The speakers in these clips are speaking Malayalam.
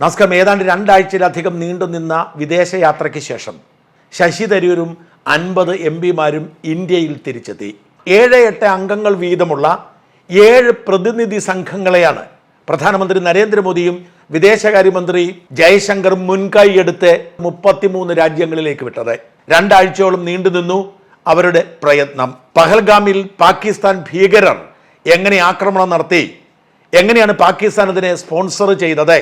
നമസ്കാരം ഏതാണ്ട് രണ്ടാഴ്ചയിലധികം നീണ്ടുനിന്ന വിദേശയാത്രയ്ക്ക് ശേഷം ശശി തരൂരും അൻപത് എം പിമാരും ഇന്ത്യയിൽ തിരിച്ചെത്തി. ഏഴ് എട്ട് അംഗങ്ങൾ വീതമുള്ള ഏഴ് പ്രതിനിധി സംഘങ്ങളെയാണ് പ്രധാനമന്ത്രി നരേന്ദ്രമോദിയും വിദേശകാര്യമന്ത്രി ജയശങ്കറും മുൻകൈയെടുത്ത് മുപ്പത്തിമൂന്ന് രാജ്യങ്ങളിലേക്ക് വിട്ടത്. രണ്ടാഴ്ചയോളം നീണ്ടുനിന്നു അവരുടെ പ്രയത്നം. പഹൽഗാമിൽ പാകിസ്ഥാൻ ഭീകരർ എങ്ങനെ ആക്രമണം നടത്തി? എങ്ങനെയാണ് പാകിസ്ഥാൻ അതിനെ സ്പോൺസർ ചെയ്തത്?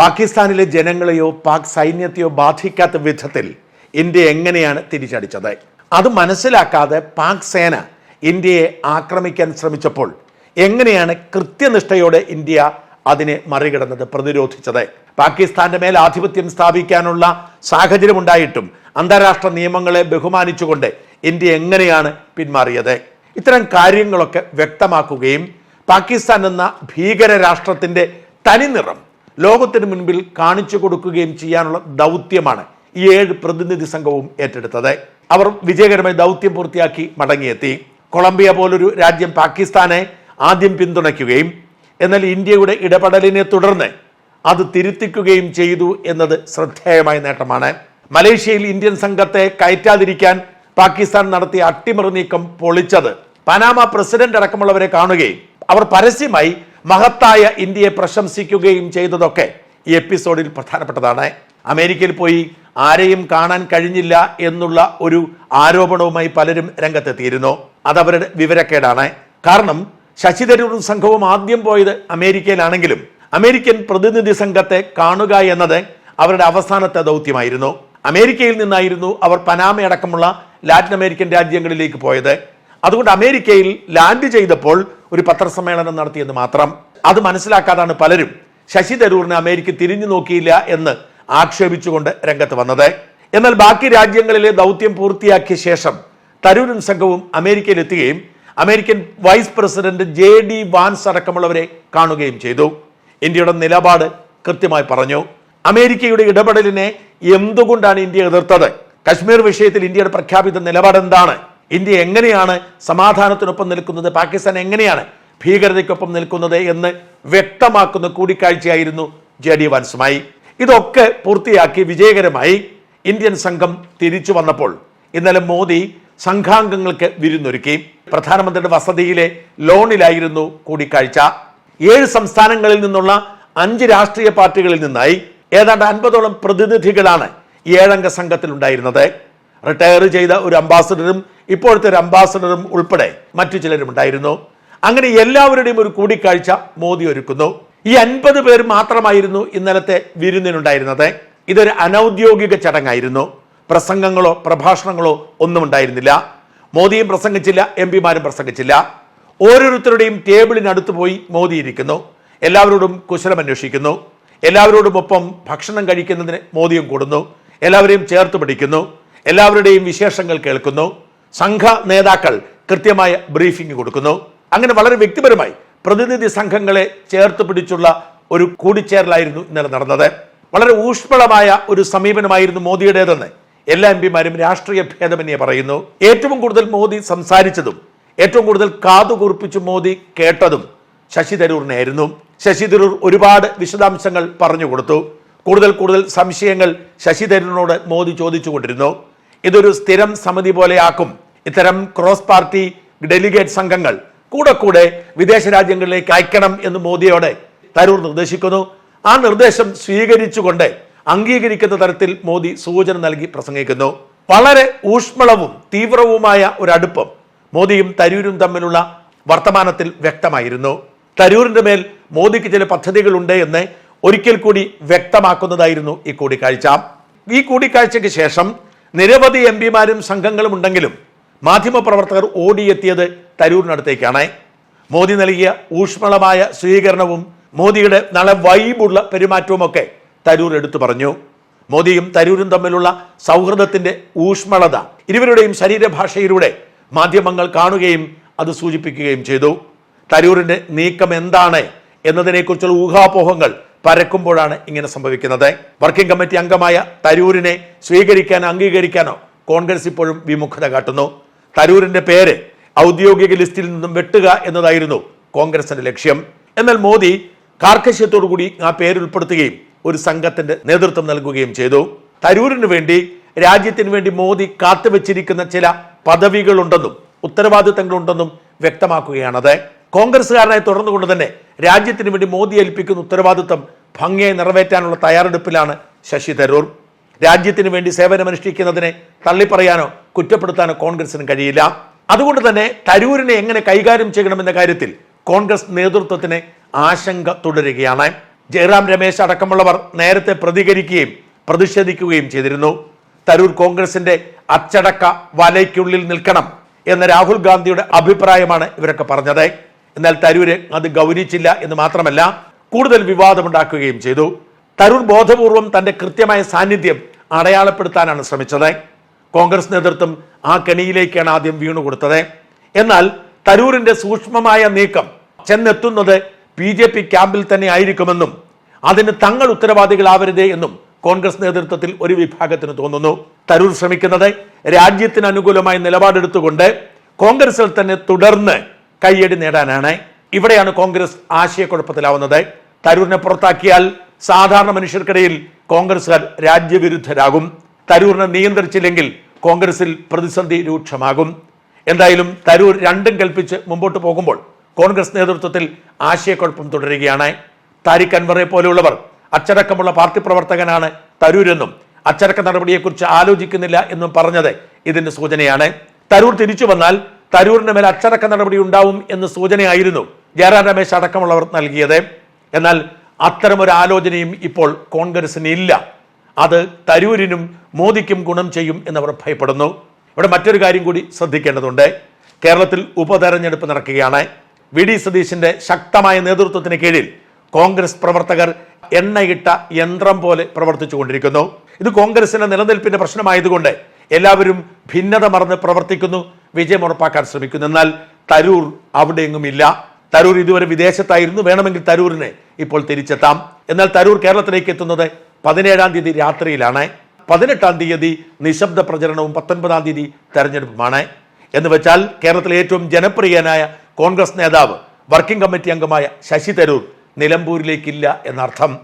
പാകിസ്ഥാനിലെ ജനങ്ങളെയോ പാക് സൈന്യത്തെയോ ബാധിക്കാത്ത വിധത്തിൽ ഇന്ത്യ എങ്ങനെയാണ് തിരിച്ചടിച്ചത്? അത് മനസ്സിലാക്കാതെ പാക് സേന ഇന്ത്യയെ ആക്രമിക്കാൻ ശ്രമിച്ചപ്പോൾ എങ്ങനെയാണ് കൃത്യനിഷ്ഠയോടെ ഇന്ത്യ അതിനെ മറികടന്നത് പ്രതിരോധിച്ചത്? പാകിസ്ഥാന്റെ മേൽ ആധിപത്യം സ്ഥാപിക്കാനുള്ള സാഹചര്യം ഉണ്ടായിട്ടും അന്താരാഷ്ട്ര നിയമങ്ങളെ ബഹുമാനിച്ചുകൊണ്ട് ഇന്ത്യ എങ്ങനെയാണ് പിന്മാറിയത്? ഇത്തരം കാര്യങ്ങളൊക്കെ വ്യക്തമാക്കുകയും പാകിസ്ഥാൻ എന്ന ഭീകര രാഷ്ട്രത്തിന്റെ തനിനിറം ലോകത്തിന് മുൻപിൽ കാണിച്ചു കൊടുക്കുകയും ചെയ്യാനുള്ള ദൗത്യമാണ് ഈ ഏഴ് പ്രതിനിധി സംഘവും ഏറ്റെടുത്തത്. അവർ വിജയകരമായി ദൗത്യം പൂർത്തിയാക്കി മടങ്ങിയെത്തി. കൊളംബിയ പോലൊരു രാജ്യം പാകിസ്ഥാനെ ആദ്യം പിന്തുണയ്ക്കുകയും എന്നാൽ ഇന്ത്യയുടെ ഇടപെടലിനെ തുടർന്ന് അത് തിരുത്തിക്കുകയും ചെയ്തു എന്നത് ശ്രദ്ധേയമായ നേട്ടമാണ്. മലേഷ്യയിൽ ഇന്ത്യൻ സംഘത്തെ കയറ്റാതിരിക്കാൻ പാകിസ്ഥാൻ നടത്തിയ അട്ടിമറി നീക്കം പൊളിച്ചത് പനാമ പ്രസിഡന്റ് അടക്കമുള്ളവരെ കാണുകയും അവർ പരസ്യമായി മഹത്തായ ഇന്ത്യയെ പ്രശംസിക്കുകയും ചെയ്തതൊക്കെ ഈ എപ്പിസോഡിൽ പ്രധാനപ്പെട്ടതാണ്. അമേരിക്കയിൽ പോയി ആരെയും കാണാൻ കഴിഞ്ഞില്ല എന്നുള്ള ഒരു ആരോപണവുമായി പലരും രംഗത്തെത്തിയിരുന്നു. അതവരുടെ വിവരക്കേടാണ്. കാരണം ശശി തരൂർ സംഘവും ആദ്യം പോയത് അമേരിക്കയിലാണെങ്കിലും അമേരിക്കൻ പ്രതിനിധി സംഘത്തെ കാണുക എന്നത് അവരുടെ അവസാനത്തെ ദൗത്യമായിരുന്നു. അമേരിക്കയിൽ നിന്നായിരുന്നു അവർ പനാമയടക്കമുള്ള ലാറ്റിൻ അമേരിക്കൻ രാജ്യങ്ങളിലേക്ക് പോയത്. അതുകൊണ്ട് അമേരിക്കയിൽ ലാൻഡ് ചെയ്തപ്പോൾ ഒരു പത്രസമ്മേളനം നടത്തിയെന്ന് മാത്രം അത് മനസ്സിലാക്കാതാണ് പലരും. ശശി തരൂറിനെ അമേരിക്ക തിരിഞ്ഞു നോക്കിയില്ല എന്ന് ആക്ഷേപിച്ചുകൊണ്ട് രംഗത്ത് വന്നത്. എന്നാൽ ബാക്കി രാജ്യങ്ങളിലെ ദൗത്യം പൂർത്തിയാക്കിയ ശേഷം തരൂരും സംഘവും അമേരിക്കയിൽ എത്തുകയും American vice president J D Vance അടക്കമുള്ളവരെ കാണുകയും ചെയ്തു. ഇന്ത്യയുടെ നിലപാട് കൃത്യമായി പറഞ്ഞു. അമേരിക്കയുടെ ഇടപെടലിനെ എന്തുകൊണ്ടാണ് ഇന്ത്യ എതിർത്തത്? കശ്മീർ വിഷയത്തിൽ ഇന്ത്യയുടെ പ്രഖ്യാപിത നിലപാട് എന്താണ് ഇന്ത്യ എങ്ങനെയാണ് സമാധാനത്തിനൊപ്പം നിൽക്കുന്നത്? പാകിസ്ഥാൻ എങ്ങനെയാണ് ഭീകരതയ്ക്കൊപ്പം നിൽക്കുന്നത് എന്ന് വ്യക്തമാക്കുന്ന കൂടിക്കാഴ്ചയായിരുന്നു ജെ ഡി വാൻസുമായി. ഇതൊക്കെ പൂർത്തിയാക്കി വിജയകരമായി ഇന്ത്യൻ സംഘം തിരിച്ചു വന്നപ്പോൾ ഇന്നലെ മോദി സംഘാംഗങ്ങൾക്ക് വിരുന്നൊരുക്കി. പ്രധാനമന്ത്രിയുടെ വസതിയിലെ ലോണിലായിരുന്നു കൂടിക്കാഴ്ച. ഏഴ് സംസ്ഥാനങ്ങളിൽ നിന്നുള്ള അഞ്ച് രാഷ്ട്രീയ പാർട്ടികളിൽ നിന്നായി ഏതാണ്ട് അൻപതോളം പ്രതിനിധികളാണ് ഏഴംഗ സംഘത്തിലുണ്ടായിരുന്നത്. റിട്ടയർ ചെയ്ത ഒരു അംബാസഡറും ഇപ്പോഴത്തെ ഒരു അംബാസഡറും ഉൾപ്പെടെ മറ്റു ചിലരും ഉണ്ടായിരുന്നു. അങ്ങനെ എല്ലാവരുടെയും ഒരു കൂടിക്കാഴ്ച മോദി ഒരുക്കുന്നു. ഈ അൻപത് പേർ മാത്രമായിരുന്നു ഇന്നലത്തെ വിരുന്നിനുണ്ടായിരുന്നത്. ഇതൊരു അനൗദ്യോഗിക ചടങ്ങായിരുന്നു. പ്രസംഗങ്ങളോ പ്രഭാഷണങ്ങളോ ഒന്നും ഉണ്ടായിരുന്നില്ല. മോദിയും പ്രസംഗിച്ചില്ല എം പിമാരും പ്രസംഗിച്ചില്ല. ഓരോരുത്തരുടെയും ടേബിളിനടുത്ത് പോയി മോദി ഇരിക്കുന്നു. എല്ലാവരോടും കുശലം അന്വേഷിക്കുന്നു എല്ലാവരോടും ഒപ്പം ഭക്ഷണം കഴിക്കുന്നതിന് മോദിയും കൂടുന്നു. എല്ലാവരെയും ചേർത്ത് പിടിക്കുന്നു. എല്ലാവരുടെയും വിശേഷങ്ങൾ കേൾക്കുന്നു. സംഘ നേതാക്കൾ കൃത്യമായ ബ്രീഫിംഗ് കൊടുക്കുന്നു. അങ്ങനെ വളരെ വ്യക്തിപരമായി പ്രതിനിധി സംഘങ്ങളെ ചേർത്ത് പിടിച്ചുള്ള ഒരു കൂടിച്ചേരലായിരുന്നു ഇന്നലെ നടന്നത്. വളരെ ഊഷ്മളമായ ഒരു സമീപനമായിരുന്നു മോദിയുടേതെന്ന് എല്ലാ എം പിമാരും രാഷ്ട്രീയ ഭേദമന്യേ പറയുന്നു. ഏറ്റവും കൂടുതൽ മോദി സംസാരിച്ചതും ഏറ്റവും കൂടുതൽ കാതുകുറിപ്പിച്ച് മോദി കേട്ടതും ശശി തരൂറിനായിരുന്നു ശശി തരൂർ ഒരുപാട് വിശദാംശങ്ങൾ പറഞ്ഞു കൊടുത്തു. കൂടുതൽ കൂടുതൽ സംശയങ്ങൾ ശശി തരൂരിനോട് മോദി ചോദിച്ചുകൊണ്ടിരുന്നു. ഇതൊരു സ്ഥിരം സമിതി പോലെയാക്കും. ഇത്തരം ക്രോസ് പാർട്ടി ഡെലിഗേറ്റ് സംഘങ്ങൾ കൂടെ കൂടെ വിദേശ രാജ്യങ്ങളിലേക്ക് അയക്കണം എന്ന് മോദിയോടെ തരൂർ നിർദ്ദേശിക്കുന്നു. ആ നിർദ്ദേശം സ്വീകരിച്ചുകൊണ്ട് അംഗീകരിക്കുന്ന തരത്തിൽ മോദി സൂചന നൽകി പ്രസംഗിക്കുന്നു. വളരെ ഊഷ്മളവും തീവ്രവുമായ ഒരു അടുപ്പം മോദിയും തരൂരും തമ്മിലുള്ള വർത്തമാനത്തിൽ വ്യക്തമായിരുന്നു. തരൂരിന്റെ മേൽ മോദിക്ക് ചില പദ്ധതികളുണ്ട് എന്ന് ഒരിക്കൽ കൂടി വ്യക്തമാക്കുന്നതായിരുന്നു ഈ കൂടിക്കാഴ്ച. ഈ കൂടിക്കാഴ്ചയ്ക്ക് ശേഷം നിരവധി എം പിമാരും സംഘങ്ങളും ഉണ്ടെങ്കിലും മാധ്യമപ്രവർത്തകർ ഓടിയെത്തിയത് തരൂരിനടുത്തേക്കാണ്. മോദി നൽകിയ ഊഷ്മളമായ സ്വീകരണവും മോദിയുടെ നല്ല വൈബുള്ള പെരുമാറ്റവുമൊക്കെ തരൂർ എടുത്തു പറഞ്ഞു. മോദിയും തരൂരും തമ്മിലുള്ള സൗഹൃദത്തിന്റെ ഊഷ്മളത ഇരുവരുടെയും ശരീരഭാഷയിലൂടെ മാധ്യമങ്ങൾ കാണുകയും അത് സൂചിപ്പിക്കുകയും ചെയ്തു. തരൂരിന്റെ നീക്കം എന്താണ് എന്നതിനെക്കുറിച്ചുള്ള ഊഹാപോഹങ്ങൾ പരക്കുമ്പോഴാണ് ഇങ്ങനെ സംഭവിക്കുന്നത്. വർക്കിംഗ് കമ്മിറ്റി അംഗമായ തരൂരിനെ സ്വീകരിക്കാനോ അംഗീകരിക്കാനോ കോൺഗ്രസ് ഇപ്പോഴും വിമുഖത കാട്ടുന്നു. തരൂരിന്റെ പേര് ഔദ്യോഗിക ലിസ്റ്റിൽ നിന്നും വെട്ടുക എന്നതായിരുന്നു കോൺഗ്രസിന്റെ ലക്ഷ്യം. എന്നാൽ മോദി കാർക്കശ്യത്തോടുകൂടി ആ പേര് ഉൾപ്പെടുത്തുകയും ഒരു സംഘത്തിന്റെ നേതൃത്വം നൽകുകയും ചെയ്തു. തരൂരിന് വേണ്ടി രാജ്യത്തിന് വേണ്ടി മോദി കാത്തുവച്ചിരിക്കുന്ന ചില പദവികളുണ്ടെന്നും ഉത്തരവാദിത്തങ്ങളുണ്ടെന്നും വ്യക്തമാക്കുകയാണത്. കോൺഗ്രസ്സുകാരനായി തുടർന്നുകൊണ്ട് തന്നെ രാജ്യത്തിന് വേണ്ടി മോദി ഏൽപ്പിക്കുന്ന ഉത്തരവാദിത്തം ഭംഗിയായി നിറവേറ്റാനുള്ള തയ്യാറെടുപ്പിലാണ് ശശി തരൂർ. രാജ്യത്തിന് വേണ്ടി സേവനമനുഷ്ഠിക്കുന്നതിനെ തള്ളിപ്പറയാനോ കുറ്റപ്പെടുത്താനോ കോൺഗ്രസിന് കഴിയില്ല. അതുകൊണ്ട് തന്നെ തരൂരിനെ എങ്ങനെ കൈകാര്യം ചെയ്യണമെന്ന കാര്യത്തിൽ കോൺഗ്രസ് നേതൃത്വത്തിന് ആശങ്ക തുടരുകയാണ്. ജയറാം രമേശ് അടക്കമുള്ളവർ നേരത്തെ പ്രതികരിക്കുകയും പ്രതിഷേധിക്കുകയും ചെയ്തിരുന്നു. തരൂർ കോൺഗ്രസിന്റെ അച്ചടക്ക വലയ്ക്കുള്ളിൽ നിൽക്കണം എന്ന രാഹുൽ ഗാന്ധിയുടെ അഭിപ്രായമാണ് ഇവരൊക്കെ പറഞ്ഞത്. എന്നാൽ തരൂര് അത് ഗൗനിച്ചില്ല എന്ന് മാത്രമല്ല കൂടുതൽ വിവാദമുണ്ടാക്കുകയും ചെയ്തു. തരൂർ ബോധപൂർവം തന്റെ കൃത്യമായ സാന്നിധ്യം അടയാളപ്പെടുത്താനാണ് ശ്രമിച്ചത്. കോൺഗ്രസ് നേതൃത്വം ആ കെണിയിലേക്കാണ് ആദ്യം വീണു കൊടുത്തത്. എന്നാൽ തരൂരിന്റെ സൂക്ഷ്മമായ നീക്കം ചെന്നെത്തുന്നത് ബി ജെ പി ക്യാമ്പിൽ തന്നെ ആയിരിക്കുമെന്നും അതിന് തങ്ങൾ ഉത്തരവാദികളാവരുതേ എന്നും കോൺഗ്രസ് നേതൃത്വത്തിൽ ഒരു വിഭാഗത്തിന് തോന്നുന്നു. തരൂർ ശ്രമിക്കുന്നത് രാജ്യത്തിന് അനുകൂലമായ നിലപാടെടുത്തുകൊണ്ട് കോൺഗ്രസിൽ തന്നെ തുടർന്ന് കയ്യടി നേടാനാണ്. ഇവിടെയാണ് കോൺഗ്രസ് ആശയക്കുഴപ്പത്തിലാവുന്നത്. തരൂരിനെ പുറത്താക്കിയാൽ സാധാരണ മനുഷ്യർക്കിടയിൽ കോൺഗ്രസുകാർ രാജ്യവിരുദ്ധരാകും. തരൂരിനെ നിയന്ത്രിച്ചില്ലെങ്കിൽ കോൺഗ്രസിൽ പ്രതിസന്ധി രൂക്ഷമാകും. എന്തായാലും തരൂർ രണ്ടും കൽപ്പിച്ച് മുമ്പോട്ട് പോകുമ്പോൾ കോൺഗ്രസ് നേതൃത്വത്തിൽ ആശയക്കുഴപ്പം തുടരുകയാണ്. താരിഖ് അൻവറെ പോലെയുള്ളവർ അച്ചടക്കമുള്ള പാർട്ടി പ്രവർത്തകനാണ് തരൂരെന്നും അച്ചടക്ക നടപടിയെക്കുറിച്ച് ആലോചിക്കുന്നില്ല എന്നും പറഞ്ഞത് ഇതിന്റെ സൂചനയാണ്. തരൂർ തിരിച്ചു വന്നാൽ തരൂരിന്റെ മേൽ അച്ചടക്ക നടപടി ഉണ്ടാവും എന്ന് സൂചനയായിരുന്നു ജയറാം രമേശ് അടക്കമുള്ളവർ നൽകിയത്. എന്നാൽ അത്തരമൊരു ആലോചനയും ഇപ്പോൾ കോൺഗ്രസിന് ഇല്ല. അത് തരൂരിനും മോദിക്കും ഗുണം ചെയ്യും എന്നവർ ഭയപ്പെടുന്നു. ഇവിടെ മറ്റൊരു കാര്യം കൂടി ശ്രദ്ധിക്കേണ്ടതുണ്ട്. കേരളത്തിൽ ഉപതെരഞ്ഞെടുപ്പ് നടക്കുകയാണ്. വി ഡി സതീശിന്റെ ശക്തമായ നേതൃത്വത്തിന് കീഴിൽ കോൺഗ്രസ് പ്രവർത്തകർ എണ്ണയിട്ട യന്ത്രം പോലെ പ്രവർത്തിച്ചു കൊണ്ടിരിക്കുന്നു. ഇത് കോൺഗ്രസിന്റെ നിലനിൽപ്പിന്റെ പ്രശ്നമായതുകൊണ്ട് എല്ലാവരും ഭിന്നത മറന്ന് പ്രവർത്തിക്കുന്നു. വിജയം ഉറപ്പാക്കാൻ ശ്രമിക്കുന്നു. എന്നാൽ തരൂർ അവിടെയെങ്ങും ഇല്ല തരൂർ ഇതുവരെ വിദേശത്തായിരുന്നു. വേണമെങ്കിൽ തരൂരിനെ ഇപ്പോൾ തിരിച്ചെത്താം. എന്നാൽ തരൂർ കേരളത്തിലേക്ക് എത്തുന്നത് പതിനേഴാം തീയതി രാത്രിയിലാണ്. പതിനെട്ടാം തീയതി നിശബ്ദ പ്രചരണവും പത്തൊൻപതാം തീയതി തെരഞ്ഞെടുപ്പുമാണ്. എന്ന് വെച്ചാൽ കേരളത്തിലെ ഏറ്റവും ജനപ്രിയനായ കോൺഗ്രസ് നേതാവ് വർക്കിംഗ് കമ്മിറ്റി അംഗമായ ശശി തരൂർ നിലമ്പൂരിലേക്കില്ല എന്നർത്ഥം.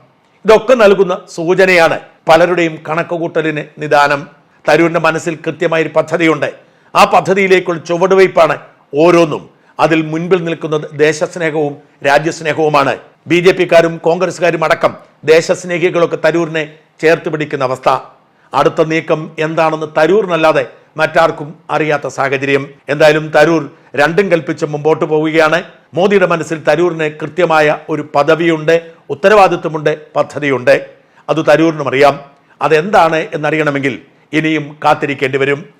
ഇതൊക്കെ നൽകുന്ന സൂചനയാണ് പലരുടെയും കണക്കുകൂട്ടലിന് നിദാനം. തരൂരിന്റെ മനസ്സിൽ കൃത്യമായൊരു പദ്ധതിയുണ്ട്. ആ പദ്ധതിയിലേക്കുള്ള ചുവടുവയ്പ്പാണ് ഓരോന്നും. അതിൽ മുൻപിൽ നിൽക്കുന്നത് ദേശസ്നേഹവും രാജ്യസ്നേഹവുമാണ്. ബി ജെ പിക്കാരും കോൺഗ്രസ്സുകാരും അടക്കം ദേശസ്നേഹികളൊക്കെ തരൂരിനെ ചേർത്ത് പിടിക്കുന്ന അവസ്ഥ. അടുത്ത നീക്കം എന്താണെന്ന് തരൂറിനല്ലാതെ മറ്റാർക്കും അറിയാത്ത സാഹചര്യം. എന്തായാലും തരൂർ രണ്ടും കൽപ്പിച്ച് മുമ്പോട്ട് പോവുകയാണ്. മോദിയുടെ മനസ്സിൽ തരൂരിന് കൃത്യമായ ഒരു പദവിയുണ്ട് ഉത്തരവാദിത്വമുണ്ട് പദ്ധതിയുണ്ട്. അത് തരൂരിനും അറിയാം. അതെന്താണ് എന്നറിയണമെങ്കിൽ ഇനിയും കാത്തിരിക്കേണ്ടി വരും.